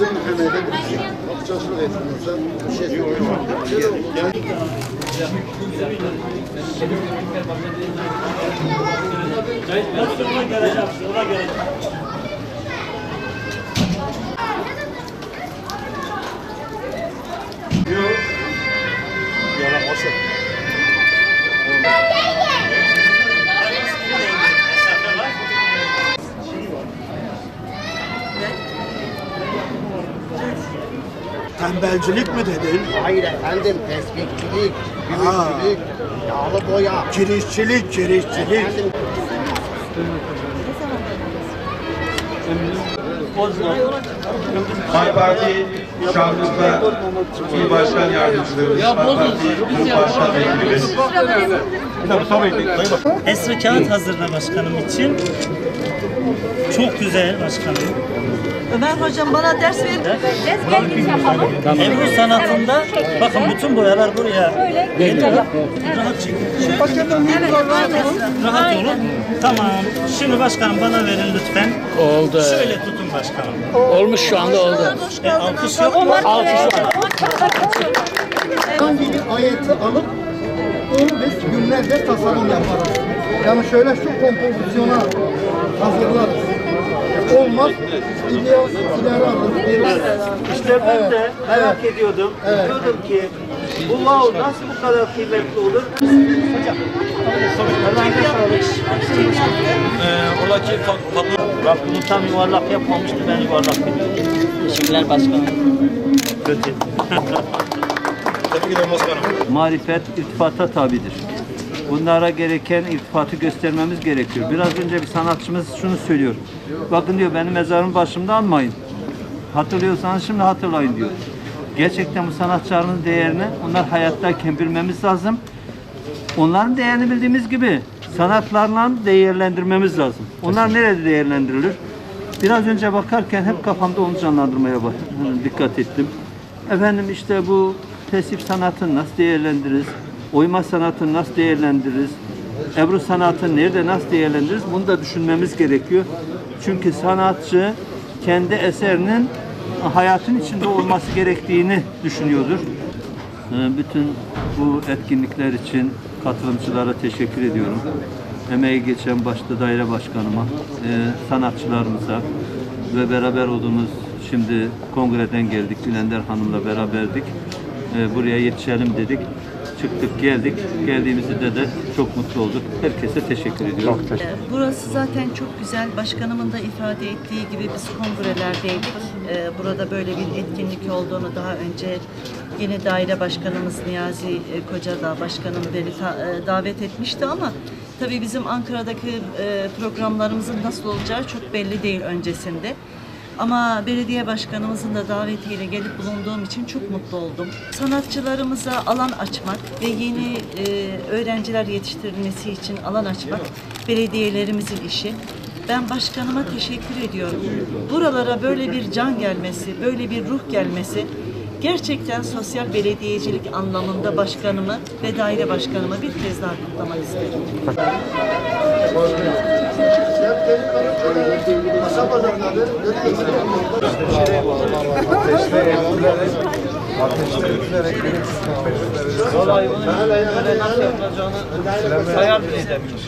Bizim ülkemizde birisi. Çalışmak etmezse bir şey söyleyemem. Tembelcilik mi dedin? Hayır efendim, tespihçilik, Ha. gümüşçülük, yağlı boya. Kirişçilik, kirişçilik. Efendim, AK Parti Şanlıurfa İl Başkan Yardımcılarımız, AK Parti İl Başkan Vekilimiz, Esra kağıt hazırla başkanım için. Çok güzel başkanım. Ömer hocam bana ders ver. Ebru sanatında bakın bütün boyalar buraya geliyor. Rahat çekin. Rahat olun. Tamam. Şimdi başkanım bana verin lütfen. Oldu. Şöyle tutun başkanım. Olmuş şu anda oldu. E, alkış yok. Alkış var. hangi bir ayeti alıp onu biz günlerce tasarım yaparız. Yani şöyle şu kompozisyona hazırlarız. Olmaz, ileri, ileri alırız. İşte ben de merak ediyordum. Diyordum ki bu wow nasıl bu kadar kıymetli olur? Hocam. Ola ki tatlı Bak bunu tam yuvarlak yapmamıştı ben yuvarlak ediyorum. Teşekkürler başkanım. Kötü. tebrik ederim başkanım. marifet irtifata tabidir. Bunlara gereken irtifatı göstermemiz gerekiyor. Biraz önce bir sanatçımız şunu söylüyor. Bakın diyor benim mezarın başımda anmayın. Hatırlıyorsanız şimdi hatırlayın diyor. Gerçekten bu sanatçıların değerini onlar hayattayken bilmemiz lazım. Onların değerini bildiğimiz gibi sanatlarla değerlendirmemiz lazım. Onlar nerede değerlendirilir? Biraz önce bakarken hep kafamda onu canlandırmaya bak- dikkat ettim. Efendim işte bu tesip sanatını nasıl değerlendiririz? Oyma sanatını nasıl değerlendiririz? Ebru sanatını nerede nasıl değerlendiririz? Bunu da düşünmemiz gerekiyor. Çünkü sanatçı kendi eserinin hayatın içinde olması gerektiğini düşünüyordur. Ee, Bütün bu etkinlikler için katılımcılara teşekkür ediyorum. Emeği geçen başta daire başkanıma, e, sanatçılarımıza ve beraber olduğumuz şimdi kongreden geldik. Gülender Hanım'la beraberdik. E, Buraya yetişelim dedik. Çıktık geldik. Geldiğimizde de çok mutlu olduk. Herkese teşekkür ediyorum. Burası zaten çok güzel. Başkanımın da ifade ettiği gibi biz kongrelerdeydik. Ee, Burada böyle bir etkinlik olduğunu daha önce yeni daire başkanımız Niyazi e, Kocadağ başkanım beni e, davet etmişti ama tabii bizim Ankara'daki e, programlarımızın nasıl olacağı çok belli değil öncesinde. Ama belediye başkanımızın da davetiyle gelip bulunduğum için çok mutlu oldum. Sanatçılarımıza alan açmak ve yeni e, öğrenciler yetiştirilmesi için alan açmak belediyelerimizin işi. Ben başkanıma teşekkür ediyorum. Buralara böyle bir can gelmesi, böyle bir ruh gelmesi gerçekten sosyal belediyecilik anlamında başkanımı ve daire başkanımı bir kez daha kutlamak isterim. Masa pazarları, Vallahi bunu böyle nasıl yapılacağını hayal bile edemiyorum.